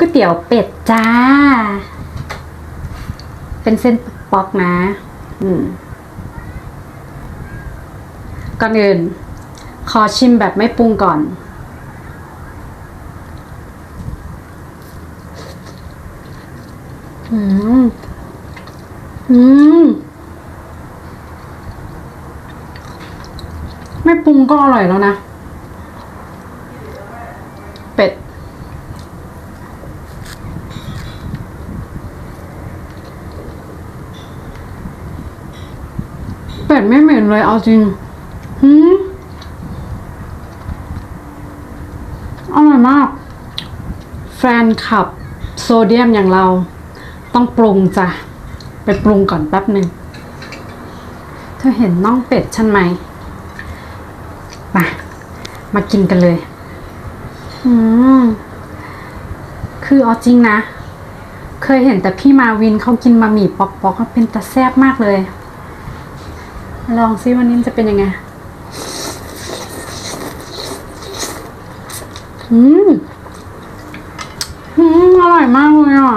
ก๋วยเตี๋ยวเป็ดจ้า เป็นเส้นป๊อกนะ อืม ก่อนอื่น ขอชิมแบบไม่ปรุงก่อน อืม อืม ไม่ปรุงก็อร่อยแล้วนะ เป็ด เป็ดไม่ เลยเอาจริงหืมอร่อยมาก แฟนขับโซเดียมอย่างเรา ต้องปรุงจ้ะ ไปปรุงก่อนแป๊บหนึ่งเธอเห็นน่องเป็ดฉันไหมมามากินกันเลย อืม คือเอาจริงนะ เคยเห็นแต่พี่มาวินเขากินมาหมี่ปอกๆก็เป็นตะแซ่บมากเลย ลองซิวันนี้จะเป็นยังไง อืม อืม อร่อยมากเลยอะ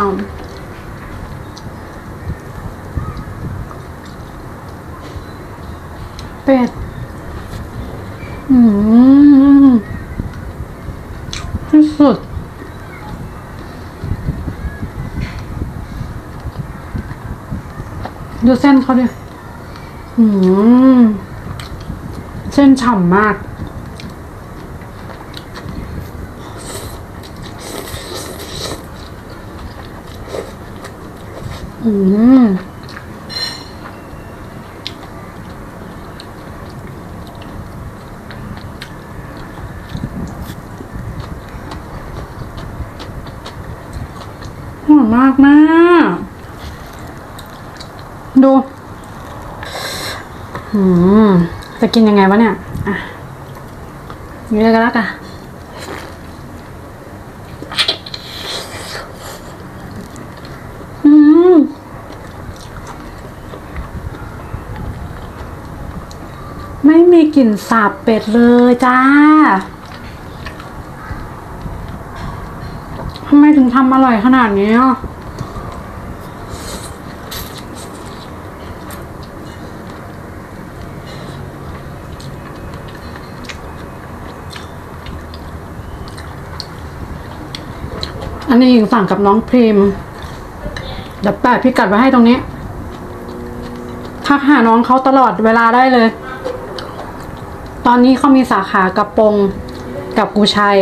เป็ด อืม ที่สุดดูเส้นเขาดิ เส้นฉ่ำมาก อืมอร่อยมากแม่ดู อืมจะกินยังไงวะเนี่ยอะนี่เลยก็แล้วกันอืมไม่มีกลิ่นสาบเป็ดเลยจ้าทำไมถึงทำอร่อยขนาดนี้อะ อันนี้หญิงสั่งกับน้องพรีมเดี๋ยวแปะพิกัดไว้ให้ตรงนี้ ทักหาน้องเขาตลอดเวลาได้เลย ตอนนี้เขามีสาขากระปงกับกูชัย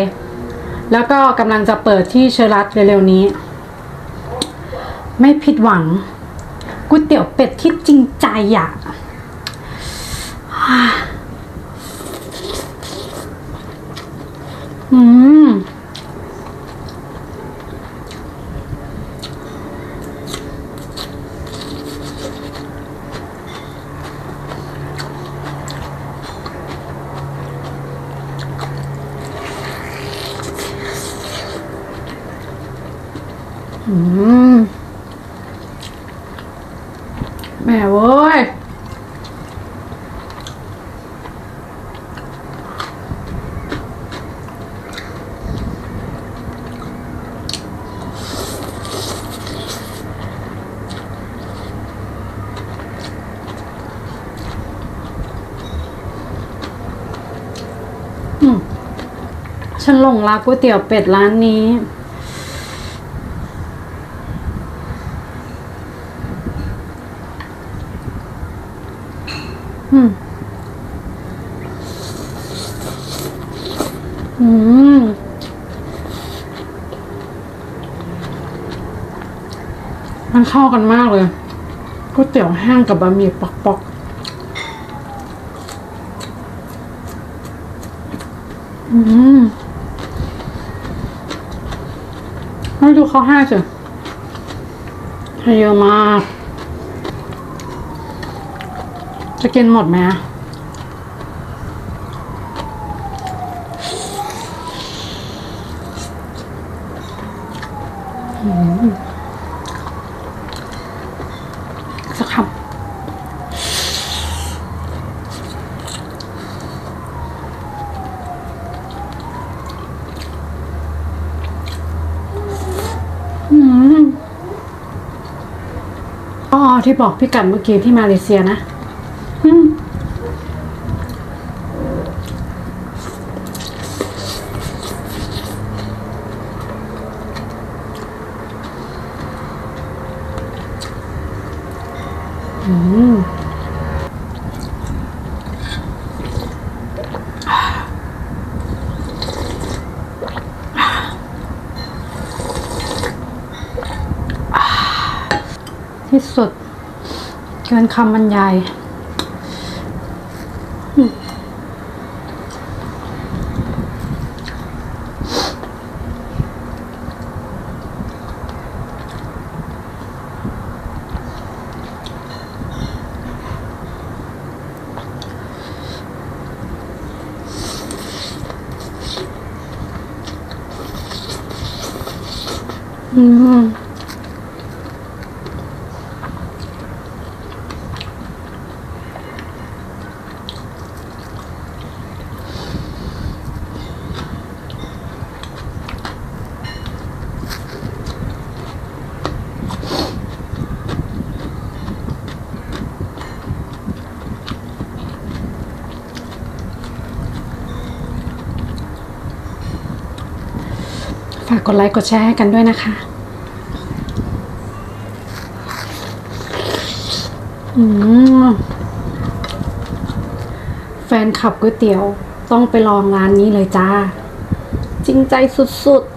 แล้วก็กำลังจะเปิดที่เชรัตเร็วๆนี้ ไม่ผิดหวังก๋วยเตี๋ยวเป็ดที่จริงใจอะอืม แม่เว้ย ฉันหลงรักก๋วยเตี๋ยวเป็ดร้านนี้ อืมอืมมันเข้ากันมากเลยก๋วยเตี๋ยวแห้งกับบะหมี่ปอกๆอืมให้ดูเขาให้สิให้เยอะมาก จะกินหมดไหมอะสักคำอ๋อที่บอกพี่กัดเมื่อกี้ที่มาเลเซียนะ ที่สุด เกินคำบรรยาย อืมากกดไลค์กดแชร์ให้กันด้วยนะคะอืมแฟนขับก๋วยเตี๋ยวต้องไปลองร้านนี้เลยจ้า จริงใจสุดๆ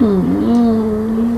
อืม